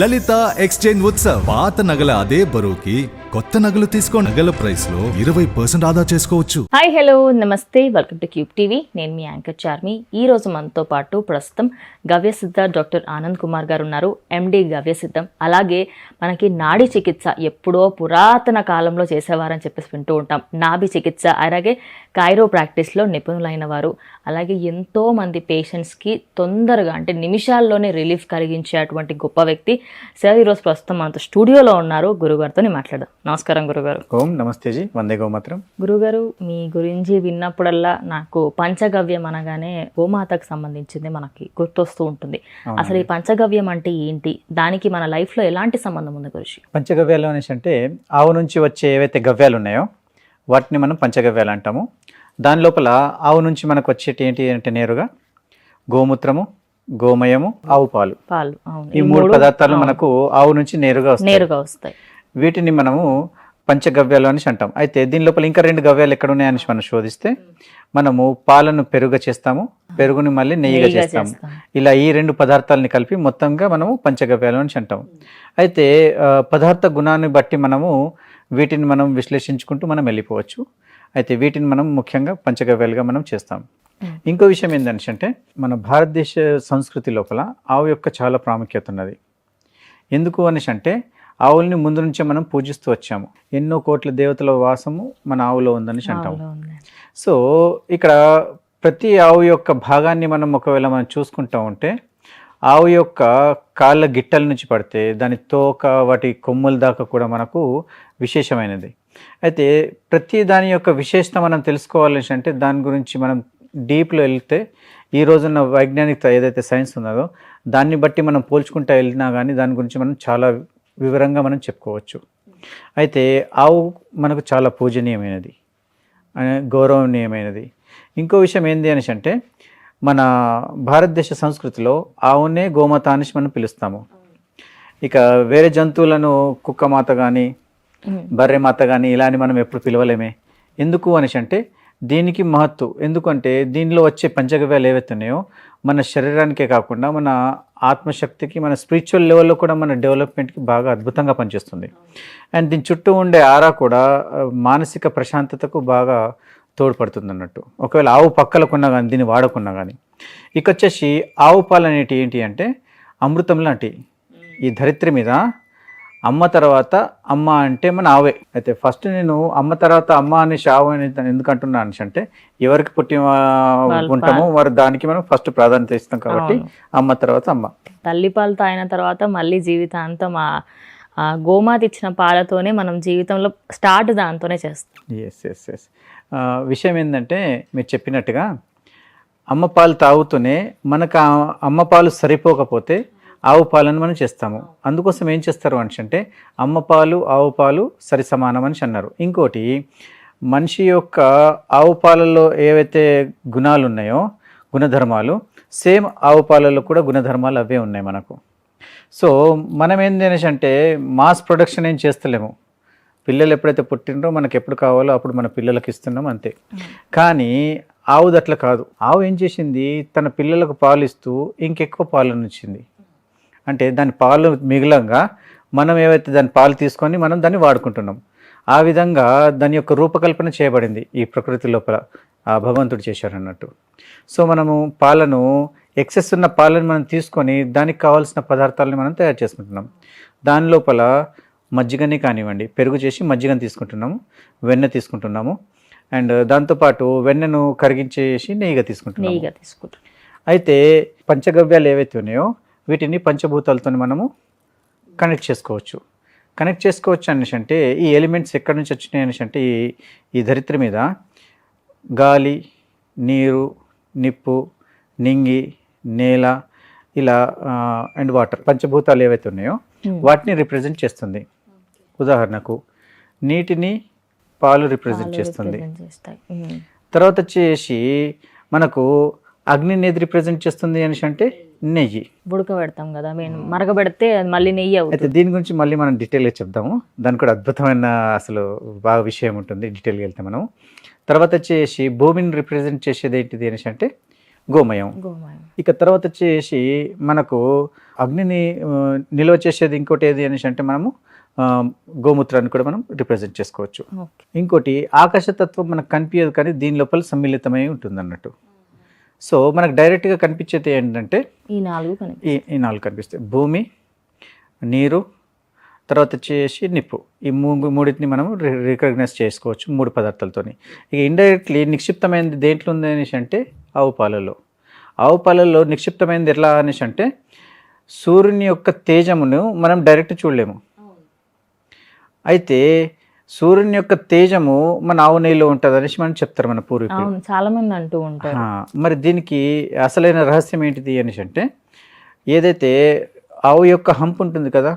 లలిత exchange Utsav. పాత నగల అదే బరువుకి కొత్త నగలు తీసుకో నగల ప్రైస్లో ఇరవై పర్సెంట్ ఆదా చేసుకోవచ్చు. హాయ్ హలో నమస్తే. వెల్కమ్ టు క్యూబ్ టీవీ నేను మీ యాంకర్ చార్మి. ఈ రోజు మనతో పాటు ప్రస్తుతం గవ్యసిద్ధ డాక్టర్ ఆనంద్ కుమార్ గారు ఉన్నారు. ఎండి గవ్యసిద్ధం అలాగే మనకి నాడి చికిత్స ఎప్పుడో పురాతన కాలంలో చేసేవారని చెప్పేసి వింటూ ఉంటాం. నాభి చికిత్స అలాగే కైరో ప్రాక్టీస్లో నిపుణులైన వారు. అలాగే ఎంతో మంది పేషెంట్స్కి తొందరగా అంటే నిమిషాల్లోనే రిలీఫ్ కలిగించేటువంటి గొప్ప వ్యక్తి సార్ ఈరోజు ప్రస్తుతం మనతో స్టూడియోలో ఉన్నారు గురుగారితో మాట్లాడదాం. నమస్కారం గురుగారు. ఓం నమస్తే జీ వందే గోమాత్రం. గురుగారు మీ గురించి విన్నప్పుడల్లా నాకు పంచగవ్యం అనగానే గోమాతకు సంబంధించింది మనకి గుర్తొస్తూ ఉంటుంది. అసలు ఈ పంచగవ్యం అంటే ఏంటి? దానికి మన లైఫ్లో ఎలాంటి సంబంధం ఉంది గురుజీ? పంచగవ్యాలు అనేసి అంటే ఆవు నుంచి వచ్చే ఏవైతే గవ్యాలు ఉన్నాయో వాటిని మనం పంచగవ్యాలు అంటాము. దాని లోపల ఆవు నుంచి మనకు వచ్చేటి ఏంటి అంటే నేరుగా గోమూత్రము గోమయము ఆవు పాలు. పాలు ఈ మూడు పదార్థాలు మనకు ఆవు నుంచి నేరుగా వస్తాయి. నేరుగా వస్తాయి. వీటిని మనము పంచగవ్యాలు అనేసి అంటాం. అయితే దీని లోపల ఇంకా రెండు గవ్యాలు ఎక్కడ ఉన్నాయని మనం శోధిస్తే మనము పాలను పెరుగ చేస్తాము పెరుగుని మళ్ళీ నెయ్యిగా చేస్తాము. చేస్తాం. ఇలా ఈ రెండు పదార్థాలని కలిపి మొత్తంగా మనము పంచగవ్యాలు అని అంటాం. అయితే పదార్థ గుణాన్ని బట్టి మనము వీటిని మనం విశ్లేషించుకుంటూ మనం వెళ్ళిపోవచ్చు. అయితే వీటిని మనం ముఖ్యంగా పంచగవ్యాలుగా మనం చేస్తాం. ఇంకో విషయం ఏంటంటే అంటే మన భారతదేశ సంస్కృతి లోపల ఆవు యొక్క చాలా ప్రాముఖ్యత ఉన్నది. ఎందుకు అనేసి అంటే ఆవుల్ని ముందు నుంచే మనం పూజిస్తూ వచ్చాము. ఎన్నో కోట్ల దేవతల వాసము మన ఆవులో ఉందని అంటాం ఆవులో ఉంది. సో ఇక్కడ ప్రతి ఆవు యొక్క భాగాన్ని మనం ఒకవేళ మనం చూసుకుంటా ఉంటే ఆవు యొక్క కాళ్ళ గిట్టల నుంచి పడితే దాని తోక వాటి కొమ్ముల దాకా కూడా మనకు విశేషమైనది. అయితే ప్రతి దాని యొక్క విశేషత మనం తెలుసుకోవాలి అంటే దాని గురించి మనం డీప్లో వెళ్తే ఈ రోజున్న వైజ్ఞానిక ఏదైతే సైన్స్ ఉన్నదో దాన్ని బట్టి మనం పోల్చుకుంటూ వెళ్ళినా కానీ దాని గురించి మనం చాలా వివరంగా మనం చెప్పుకోవచ్చు. అయితే ఆవు మనకు చాలా పూజనీయమైనది గౌరవనీయమైనది. ఇంకో విషయం ఏంది అనేసి అంటే మన భారతదేశ సంస్కృతిలో ఆవునే గోమాత అనేసి మనం పిలుస్తాము. ఇక వేరే జంతువులను కుక్క మాత కానీ బర్రె మాత కానీ ఇలా అని మనం ఎప్పుడు పిలవలేమే. ఎందుకు అనేసి అంటే దీనికి మహత్తు. ఎందుకంటే దీనిలో వచ్చే పంచగవ్యాలు ఏవైతే ఉన్నాయో మన శరీరానికే కాకుండా మన ఆత్మశక్తికి మన స్పిరిచువల్ లెవెల్లో కూడా మన డెవలప్మెంట్కి బాగా అద్భుతంగా పనిచేస్తుంది. అండ్ దీని చుట్టూ ఉండే ఆరా కూడా మానసిక ప్రశాంతతకు బాగా తోడ్పడుతుంది అన్నట్టు ఒకవేళ ఆవు పక్కలకున్నా కానీ దీన్ని వాడకున్నా కానీ ఇక వచ్చేసి ఆవు పాలు అనేటి ఏంటి అంటే అమృతం లాంటి ఈ ధరిత్రి మీద అమ్మ తర్వాత అమ్మ అంటే మన ఆవే. అయితే ఫస్ట్ నేను అమ్మ తర్వాత అమ్మ అనేసి ఆవు అని ఎందుకు అంటున్నా అనేసి అంటే ఎవరికి వాళ్ళ ఉంటామో వారు దానికి మనం ఫస్ట్ ప్రాధాన్యత ఇస్తాం కాబట్టి. అమ్మ తర్వాత అమ్మ. తల్లిపాలు తాగిన తర్వాత మళ్ళీ జీవితాంతం ఆ గోమాత ఇచ్చిన పాలతోనే మనం జీవితంలో స్టార్ట్ దాంతోనే చేస్తాం. ఎస్ ఎస్ ఎస్ విషయం ఏంటంటే మీరు చెప్పినట్టుగా అమ్మ పాలు తాగుతూనే మనకు అమ్మ పాలు సరిపోకపోతే ఆవు పాలను మనం చేస్తాము. అందుకోసం ఏం చేస్తారు మనిషి అంటే అమ్మ పాలు ఆవు పాలు సరి సమానం అని అన్నారు. ఇంకోటి మనిషి యొక్క ఆవు పాలలో ఏవైతే గుణాలు ఉన్నాయో గుణధర్మాలు సేమ్ ఆవు పాలలో కూడా గుణధర్మాలు అవే ఉన్నాయి మనకు. సో మనం ఏంది అనేసి అంటే మాస్ ప్రొడక్షన్ ఏం చేస్తలేము. పిల్లలు ఎప్పుడైతే పుట్టినరో మనకి ఎప్పుడు కావాలో అప్పుడు మన పిల్లలకి ఇస్తున్నాం అంతే. కానీ ఆవుది అట్లా కాదు. ఆవు ఏం చేసింది? తన పిల్లలకు పాలు ఇస్తూ ఇంకెక్కువ పాలనుచ్చింది. అంటే దాని పాలు మిగిలంగా మనం ఏవైతే దాని పాలు తీసుకొని మనం దాన్ని వాడుకుంటున్నాం. ఆ విధంగా దాని యొక్క రూపకల్పన చేయబడింది ఈ ప్రకృతి లోపల. ఆ భగవంతుడు చేశారు అన్నట్టు. సో మనము పాలను ఎక్సెస్ ఉన్న పాలను మనం తీసుకొని దానికి కావాల్సిన పదార్థాలను మనం తయారు చేసుకుంటున్నాం. దాని లోపల మజ్జిగని కానివ్వండి పెరుగు చేసి మజ్జిగని తీసుకుంటున్నాము వెన్న తీసుకుంటున్నాము అండ్ దాంతోపాటు వెన్నను కరిగించేసి నెయ్యిగా తీసుకుంటున్నాము. అయితే పంచగవ్యాలు ఏవైతే ఉన్నాయో వీటిని పంచభూతాలతో మనము కనెక్ట్ చేసుకోవచ్చు. కనెక్ట్ చేసుకోవచ్చు అనేసి అంటే ఈ ఎలిమెంట్స్ ఎక్కడి నుంచి వచ్చినాయి అనేసి అంటే ఈ ఈ ధరిత్రి మీద. గాలి నీరు నిప్పు నింగి నేల ఇలా అండ్ వాటర్ పంచభూతాలు ఏవైతే ఉన్నాయో వాటిని రిప్రజెంట్ చేస్తుంది. ఉదాహరణకు నీటిని పాలు రిప్రజెంట్ చేస్తుంది. ఉమ్. తర్వాత వచ్చేసి మనకు అగ్నిని ఏది రిప్రజెంట్ చేస్తుంది అనేసి అంటే నెయ్యి. ఉడకబెడతాం కదా మేము మరగబెడితే అది మళ్ళీ నెయ్యి అయితే అవుతుంది దీని గురించి మళ్ళీ మనం డీటెయిల్గా చెప్దాము. దానికి కూడా అద్భుతమైన అసలు బాగా విషయం ఉంటుంది డీటెయిల్గా వెళ్తే మనం. తర్వాత వచ్చేసి భూమిని రిప్రజెంట్ చేసేది ఏంటిది అనేసి అంటే గోమయం. గోమయం. ఇక తర్వాత వచ్చేసి మనకు అగ్నిని ఆ, నిల్వ చేసేది ఇంకోటి ఏది అనేసి అంటే మనము ఆ, గోమూత్రాన్ని కూడా మనం రిప్రజెంట్ చేసుకోవచ్చు. ఓకే. ఇంకోటి ఆకాశతత్వం మనకు కనిపించదు కానీ దీని లోపల సమ్మిళితమై ఉంటుంది అన్నట్టు సో మనకు డైరెక్ట్గా కనిపించేది ఏంటంటే ఈ నాలుగు ఈ ఈ నాలుగు కనిపిస్తాయి. భూమి నీరు తర్వాత వచ్చేసి నిప్పు. ఈ మూడు మూడింటిని మనం రికగ్నైజ్ చేసుకోవచ్చు మూడు పదార్థాలతోని. ఇక ఇండైరెక్ట్లీ నిక్షిప్తమైనది దేంట్లో ఉంది అనేసి అంటే ఆవు పాలలో ఆవు పాలలో నిక్షిప్తమైనది ఎట్లా అనేసి అంటే సూర్యుని యొక్క తేజమును మనం డైరెక్ట్ చూడలేము. అయితే సూర్యుని యొక్క తేజము మన ఆవు నెయ్యిలో ఉంటుంది అనేసి మనం చెప్తారు మన పూర్వీకులు. చాలా మంది అంటూ ఉంటారు. మరి దీనికి అసలైన రహస్యం ఏంటిది అనేసి అంటే ఏదైతే ఆవు యొక్క హంప్ ఉంటుంది కదా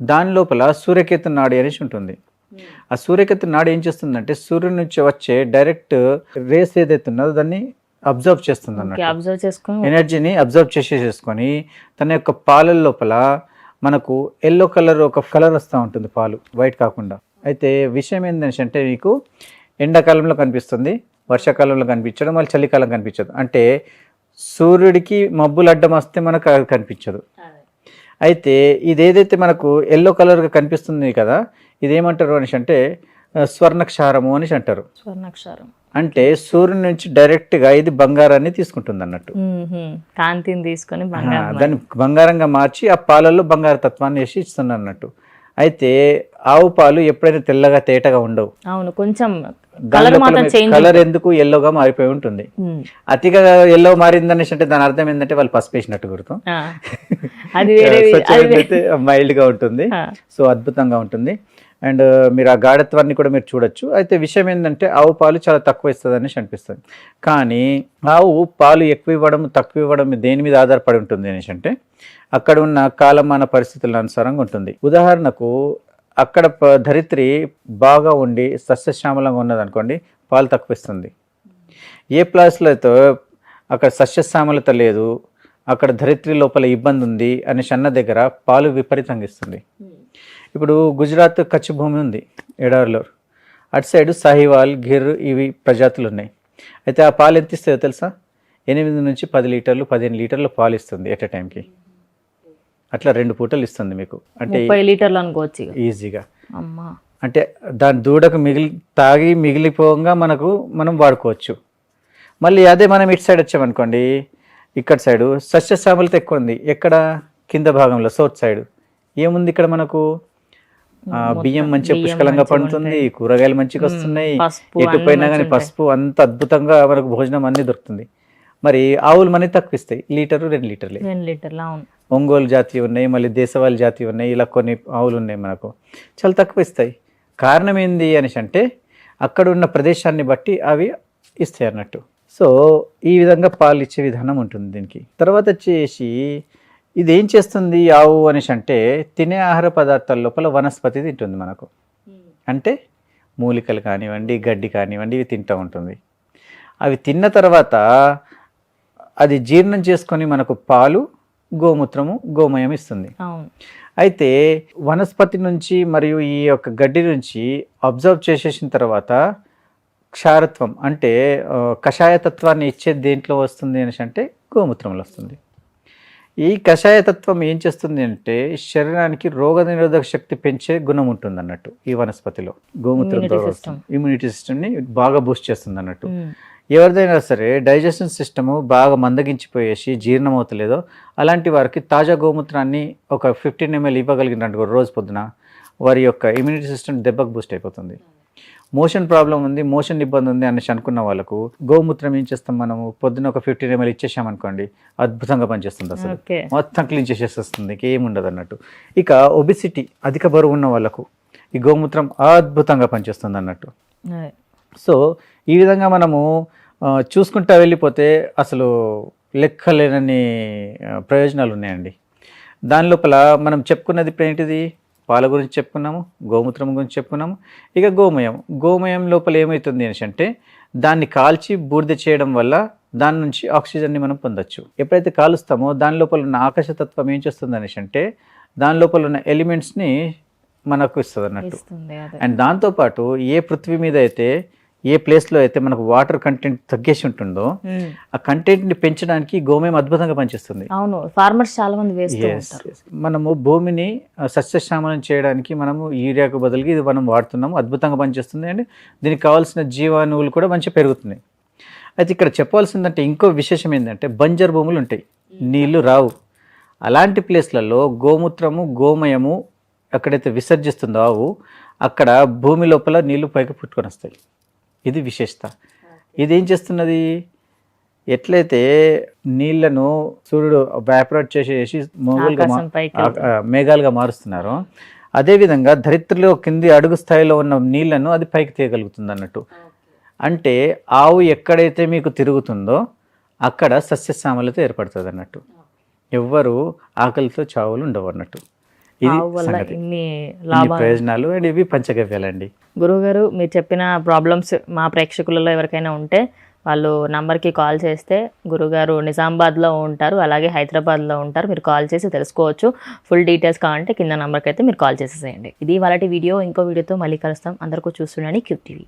దాని లోపల సూర్యకేతు నాడి అనేసి ఉంటుంది. ఆ సూర్యకేతు నాడి ఏం చేస్తుందంటే సూర్యుడి నుంచి వచ్చే డైరెక్ట్ రేస్ ఏదైతే ఉన్నదో దాన్ని అబ్జర్వ్ చేస్తుంది అన్నట్టు చేసుకొని ఎనర్జీని అబ్జర్వ్ చేసేసుకొని తన యొక్క పాలల లోపల మనకు ఎల్లో కలర్ ఒక కలర్ వస్తూ ఉంటుంది పాలు వైట్ కాకుండా. అయితే విషయం ఏంటంటే అంటే మీకు ఎండాకాలంలో కనిపిస్తుంది వర్షాకాలంలో కనిపించడం మళ్ళీ చలికాలం కనిపించదు. అంటే సూర్యుడికి మబ్బులు అడ్డం వస్తే మనకు అది కనిపించదు. అయితే ఇది ఏదైతే మనకు ఎల్లో కలర్గా కనిపిస్తుంది కదా ఇదేమంటారు అనేసి అంటే స్వర్ణక్షారము అనేసి అంటారు. స్వర్ణక్షారం. అంటే సూర్యుని నుంచి డైరెక్ట్గా ఇది బంగారాన్ని తీసుకుంటుంది అన్నట్టు. కాంతిని తీసుకొని దాన్ని బంగారంగా మార్చి ఆ పాలల్లో బంగారు తత్వాన్ని వేసి ఇస్తున్నారు అన్నట్టు అయితే ఆవు పాలు ఎప్పుడైనా తెల్లగా తేటగా ఉండవు. అవును కొంచెం కలర్ ఎందుకు ఎల్లోగా మారిపోయి ఉంటుంది. అతిగా ఎల్లో మారింది అనేసి అంటే దాని అర్థం ఏంటంటే వాళ్ళు పసుపు వేసినట్టు గుర్తు. మైల్డ్గా ఉంటుంది. సో అద్భుతంగా ఉంటుంది. అండ్ మీరు ఆ గాఢత్వాన్ని కూడా మీరు చూడొచ్చు. అయితే విషయం ఏంటంటే ఆవు పాలు చాలా తక్కువ ఇస్తుంది అనేసి అనిపిస్తుంది. కానీ ఆవు పాలు ఎక్కువ ఇవ్వడం తక్కువ ఇవ్వడం దేని మీద ఆధారపడి ఉంటుంది అనేసి అంటే అక్కడ ఉన్న కాలమాన పరిస్థితుల అనుసారంగా ఉంటుంది. ఉదాహరణకు అక్కడ ప- ధరిత్రి బాగా ఉండి సస్యశ్యామలంగా ఉన్నదనుకోండి పాలు తక్కువ ఇస్తుంది ఏ ప్లాస్లతో అయితే అక్కడ సస్యశ్యామలత లేదు అక్కడ ధరిత్రి లోపల ఇబ్బంది ఉంది అనే షన్న దగ్గర పాలు విపరీతంగా ఇస్తుంది. ఇప్పుడు గుజరాత్ కచ్చి భూమి ఉంది ఎడారిలో. అటు సైడ్ సాహివాల్ గిర్ ఇవి ప్రజాతులు ఉన్నాయి అయితే ఆ పాలు ఎంత ఇస్తాయో తెలుసా? ఎనిమిది నుంచి పది లీటర్లు పదిహేను లీటర్లు పాలు ఇస్తుంది ఎట్ టైంకి. అట్లా రెండు పూటలు ఇస్తుంది మీకు. అంటే లీటర్లు అనుకోవచ్చు ఈజీగా. అమ్మా. అంటే దాని దూడకు మిగిలి తాగి మిగిలిపోగా మనకు మనం వాడుకోవచ్చు. మళ్ళీ అదే మనం ఇటు సైడ్ వచ్చామనుకోండి ఇక్కడ సైడు సస్యశ్యామలత ఎక్కువ ఉంది. ఎక్కడ? కింద భాగంలో సౌత్ సైడ్. ఏముంది ఇక్కడ మనకు? బియ్యం మంచిగా పుష్కలంగా పండుతుంది కూరగాయలు మంచిగా వస్తున్నాయి ఎటు పోయినా కానీ పసుపు అంత అద్భుతంగా మనకు భోజనం అన్నీ దొరుకుతుంది. మరి ఆవులు మనకి తక్కువ ఇస్తాయి లీటరు రెండు లీటర్లే. రెండు లీటర్లు అవును. ఒంగోలు జాతి ఉన్నాయి మళ్ళీ దేశవాళీ జాతి ఉన్నాయి ఇలా కొన్ని ఆవులు ఉన్నాయి మనకు. చాలా తక్కువ ఇస్తాయి. కారణం ఏంది అనేసి అంటే అక్కడ ఉన్న ప్రదేశాన్ని బట్టి అవి ఇస్తాయి అన్నట్టు. సో ఈ విధంగా పాలు ఇచ్చే విధానం ఉంటుంది దీనికి. తర్వాత వచ్చేసి ఇది ఏం చేస్తుంది ఆవు అనేసి అంటే తినే ఆహార పదార్థాల లోపల వనస్పతి తింటుంది మనకు. అంటే మూలికలు కానివ్వండి గడ్డి కానివ్వండి ఇవి తింటూ ఉంటుంది. అవి తిన్న తర్వాత అది జీర్ణం చేసుకొని మనకు పాలు గోమూత్రము గోమయం ఇస్తుంది. అయితే వనస్పతి నుంచి మరియు ఈ యొక్క గడ్డి నుంచి అబ్జర్వ్ చేసేసిన తర్వాత క్షారత్వం అంటే కషాయతత్వాన్ని ఇచ్చే దేంట్లో వస్తుంది అనేసి అంటే గోమూత్రంలో వస్తుంది. ఈ కషాయతత్వం ఏం చేస్తుంది అంటే శరీరానికి రోగ నిరోధక శక్తి పెంచే గుణం ఉంటుంది అన్నట్టు ఈ వనస్పతిలో గోమూత్రం. ఇమ్యూనిటీ సిస్టమ్ని బాగా బూస్ట్ చేస్తుంది అన్నట్టు ఉమ్. ఎవరిదైనా సరే డైజెషన్ సిస్టము బాగా మందగించిపోయేసి జీర్ణమవుతలేదో అలాంటి వారికి తాజా గోమూత్రాన్ని ఒక ఫిఫ్టీన్ ఎంఎల్ ఇవ్వగలిగినట్టు రోజు పొద్దున వారి యొక్క ఇమ్యూనిటీ సిస్టమ్ దెబ్బకు బూస్ట్ అయిపోతుంది మోషన్ ప్రాబ్లం ఉంది మోషన్ ఇబ్బంది ఉంది అనేసి అనుకున్న వాళ్ళకు గోమూత్రం ఏం చేస్తాం మనము? పొద్దున ఒక ఫిఫ్టీన్ ఎంఎల్ ఇచ్చేసామనుకోండి అద్భుతంగా పనిచేస్తుంది అసలు. మొత్తం క్లీన్ చేసేస్తుంది ఇంకేం ఉండదు అన్నట్టు. ఇక ఒబిసిటీ అధిక బరువు ఉన్న వాళ్ళకు ఈ గోమూత్రం అద్భుతంగా పనిచేస్తుంది అన్నట్టు. సో ఈ విధంగా మనము చూసుకుంటా వెళ్ళిపోతే అసలు లెక్కలేనన్ని ప్రయోజనాలు ఉన్నాయండి. దాని లోపల మనం చెప్పుకున్నది ఇప్పుడు ఏంటిది? పాల గురించి చెప్పుకున్నాము గోమూత్రం గురించి చెప్పుకున్నాము. ఇక గోమయం గోమయం లోపల ఏమవుతుంది అనేసి అంటే దాన్ని కాల్చి బూడిద చేయడం వల్ల దాని నుంచి ఆక్సిజన్ని మనం పొందొచ్చు. ఎప్పుడైతే కాలుస్తామో దాని లోపల ఉన్న ఆకాశతత్వం ఏం చేస్తుంది అనేసి అంటే దాని లోపల ఉన్న ఎలిమెంట్స్ని మనకు ఇస్తుంది అన్నట్టు. అండ్ దాంతోపాటు ఏ పృథ్వీ మీద అయితే ఏ ప్లేస్లో అయితే మనకు వాటర్ కంటెంట్ తగ్గేసి ఉంటుందో. ఆ కంటెంట్ని పెంచడానికి గోమయం అద్భుతంగా పనిచేస్తుంది. అవును ఫార్మర్స్ చాలా మంది. మనము భూమిని సస్యశ్యామలం చేయడానికి మనము యూరియాకు బదులుగా ఇది మనం వాడుతున్నాము అద్భుతంగా పనిచేస్తుంది. అండ్ దీనికి కావాల్సిన జీవాణువులు కూడా మంచిగా పెరుగుతున్నాయి. అయితే ఇక్కడ చెప్పాల్సిందంటే ఇంకో విశేషం ఏంటంటే బంజర్ భూములు ఉంటాయి. నీళ్ళు రావు. అలాంటి ప్లేస్లలో గోమూత్రము గోమయము ఎక్కడైతే విసర్జిస్తుందో ఆవు అక్కడ భూమి లోపల నీళ్ళు పైకి పుట్టుకొని వస్తాయి ఇది విశేషత. ఇది ఏం చేస్తున్నది? ఎట్లయితే నీళ్ళను సూర్యుడు వ్యాపరేట్ చేసేసి మామూలుగా మా- ఆకాశం పైకి ఆ- ఆ, మేఘాలుగా మారుస్తున్నారు. అదేవిధంగా ధరిత్రిలో కింది అడుగు స్థాయిలో ఉన్న నీళ్ళను అది పైకి తీయగలుగుతుంది అన్నట్టు. అంటే ఆవు ఎక్కడైతే మీకు తిరుగుతుందో అక్కడ సస్యశ్యామలత ఏర్పడుతుంది అన్నట్టు. ఎవ్వరు ఆకలితో చావులు ఉండవు అన్నట్టు. ఆవు వల్ల సంగతి. ఇన్ని ఇన్ని లాభాలు. ప్రయోజనాలు అండ్ ఇవి పంచగవ్యాలండి. గురువుగారు మీరు చెప్పిన ప్రాబ్లమ్స్ మా ప్రేక్షకులలో ఎవరికైనా ఉంటే వాళ్ళు నంబర్కి కాల్ చేస్తే గురుగారు నిజామాబాద్లో ఉంటారు అలాగే హైదరాబాద్లో ఉంటారు మీరు కాల్ చేసి తెలుసుకోవచ్చు. ఫుల్ డీటెయిల్స్ కావాలంటే కింద నంబర్కి అయితే మీరు కాల్ చేసేసేయండి. ఇది వాళ్ళ వీడియో. ఇంకో వీడియోతో మళ్ళీ కలుస్తాం. అందరికీ చూస్తుండని క్యూబ్ టీవీ.